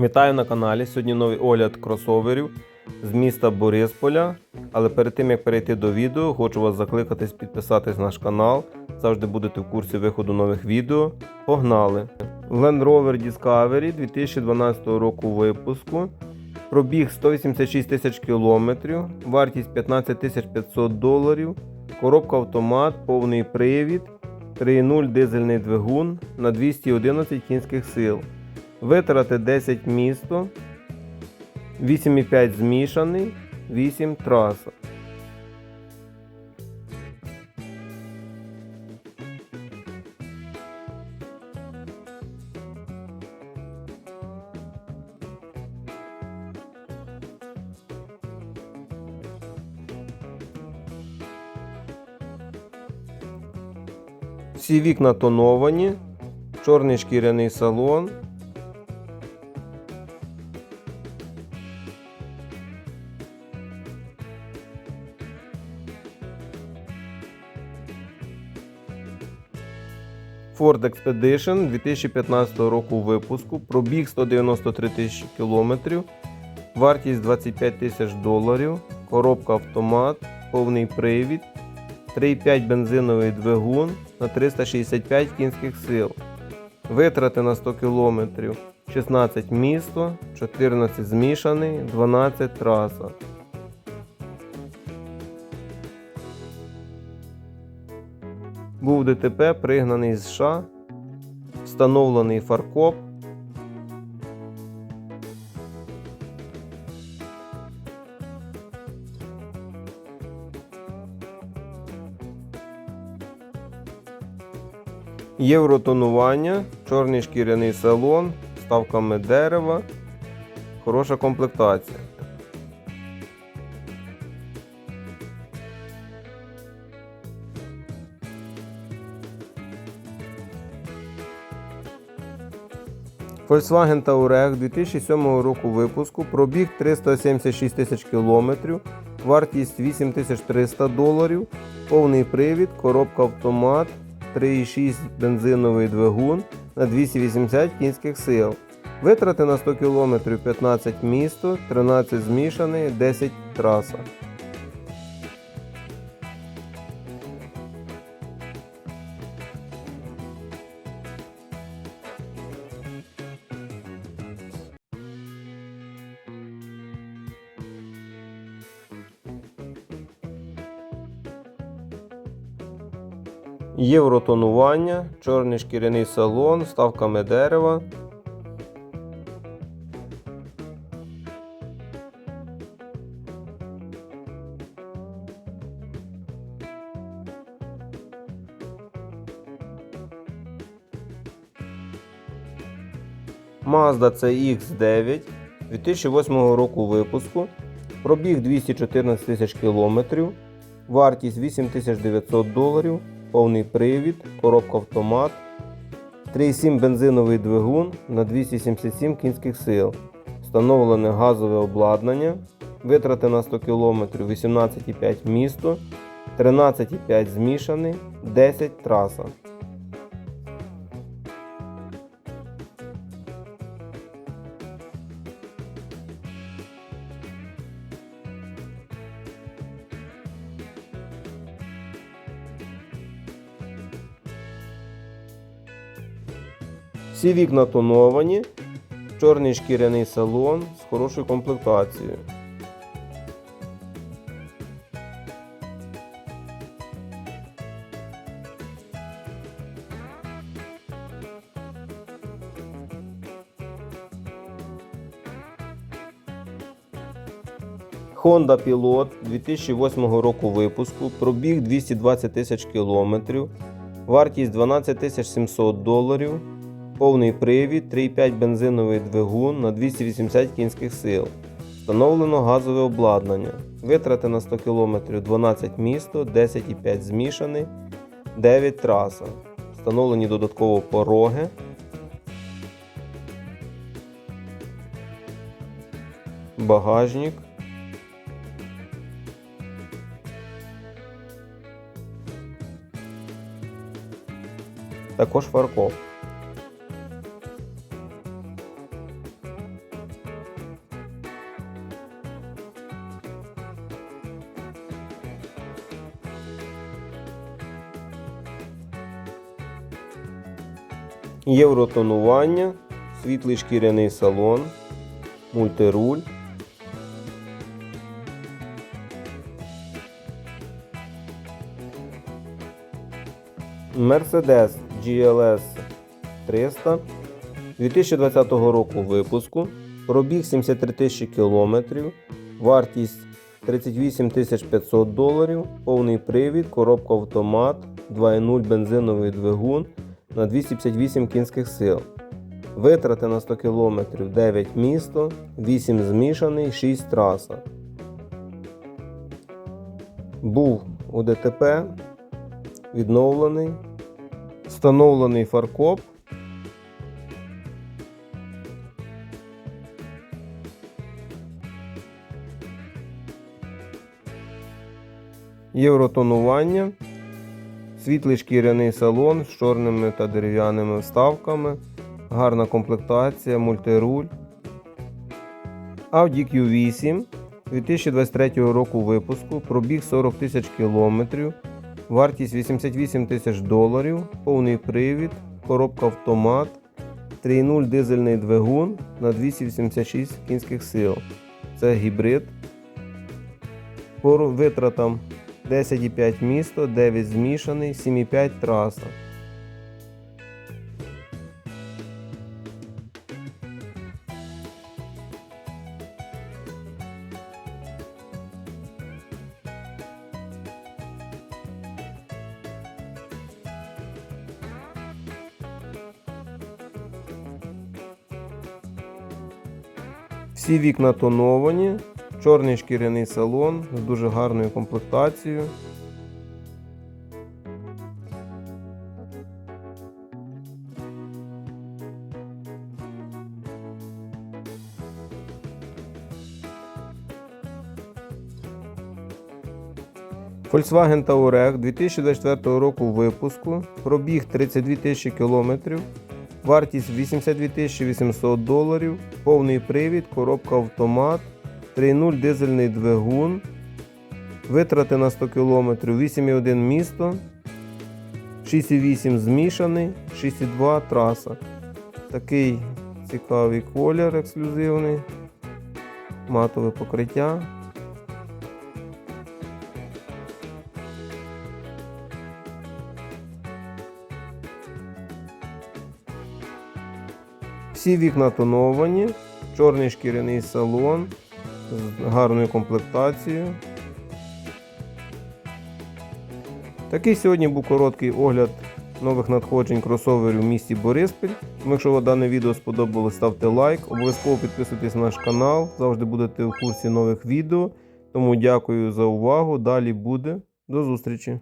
Вітаю на каналі. Сьогодні новий огляд кросоверів з міста Борисполя. Але перед тим як перейти до відео, хочу вас закликати підписатись на наш канал. Завжди будете в курсі виходу нових відео. Погнали! Land Rover Discovery 2012 року випуску. Пробіг 186 тисяч кілометрів, вартість 15 тисяч 500 доларів, коробка автомат, повний привід, 3.0 дизельний двигун на 211 кінських сил. Витрати 10 місто, 8,5 змішаний, 8 траса. Всі вікна тоновані, чорний шкіряний салон. Ford Expedition 2015 року випуску, пробіг 193 тисячі кілометрів, вартість 25 тисяч доларів, коробка автомат, повний привід, 3,5 бензиновий двигун на 365 кінських сил. Витрати на 100 км 16 місто, 14 змішаний, 12 траса. Був ДТП, пригнаний з США, встановлений фаркоп. Євротонування, чорний шкіряний салон, ставками дерева, хороша комплектація. Volkswagen Touareg 2007 року випуску, пробіг 376 тисяч кілометрів, вартість 8300 доларів, повний привід, коробка автомат, 3,6 бензиновий двигун на 280 кінських сил. Витрати на 100 км 15 місто, 13 змішаний, 10 траса. Євротонування, чорний шкіряний салон, ставками дерева. Mazda CX9 2008 року випуску. Пробіг 214 тисяч кілометрів. Вартість 8900 доларів повний привід, коробка автомат, 3,7 бензиновий двигун на 277 кінських сил, встановлене газове обладнання, витрати на 100 км 18,5 місто, 13,5 змішаний, 10 траса. Всі вікна тоновані, чорний шкіряний салон з хорошою комплектацією. Honda Pilot 2008 року випуску, пробіг 220 тисяч кілометрів, вартість 12 700 доларів, повний привід, 3,5 бензиновий двигун на 280 кінських сил. Встановлено газове обладнання. Витрати на 100 км 12 місто, 10,5 змішаний, 9 траса. Встановлені додатково пороги. Багажник. також фаркоп. Євротонування, світлий шкіряний салон, мультируль. Мерседес GLS 300 2020 року випуску. Пробіг 73 тисячі кілометрів, вартість 38 500 доларів, повний привід, коробка автомат, 2.0 бензиновий двигун на 258 кінських сил. Витрати на 100 км 9 місто, 8 змішаний, 6 траса. Був у ДТП, відновлений, встановлений фаркоп. Євротонування, світлий шкіряний салон з чорними та дерев'яними вставками, гарна комплектація, мультируль. Audi Q8 2023 року випуску, пробіг 40 тисяч кілометрів, вартість 88 тисяч доларів, повний привід, коробка автомат, 3.0 дизельний двигун на 286 кінських сил. Це гібрид. По витратам 10,5 місто, 9 змішаний, 7,5 траса. Всі вікна тоновані, чорний шкіряний салон з дуже гарною комплектацією. Volkswagen Touareg 2024 року випуску, пробіг 32 тисячі кілометрів, вартість 82 800 доларів, повний привід, коробка автомат, 3.0 дизельний двигун, витрати на 100 км 8,1 місто, 6,8 змішаний, 6,2 траса. Такий цікавий колір ексклюзивний, матове покриття. Всі вікна тоновані, чорний шкіряний салон з гарною комплектацією. Такий сьогодні був короткий огляд нових надходжень кросоверів в місті Бориспіль. Якщо дане відео сподобалось, ставте лайк, обов'язково підписуйтесь на наш канал, завжди будете в курсі нових відео. Тому дякую за увагу. Далі буде. До зустрічі!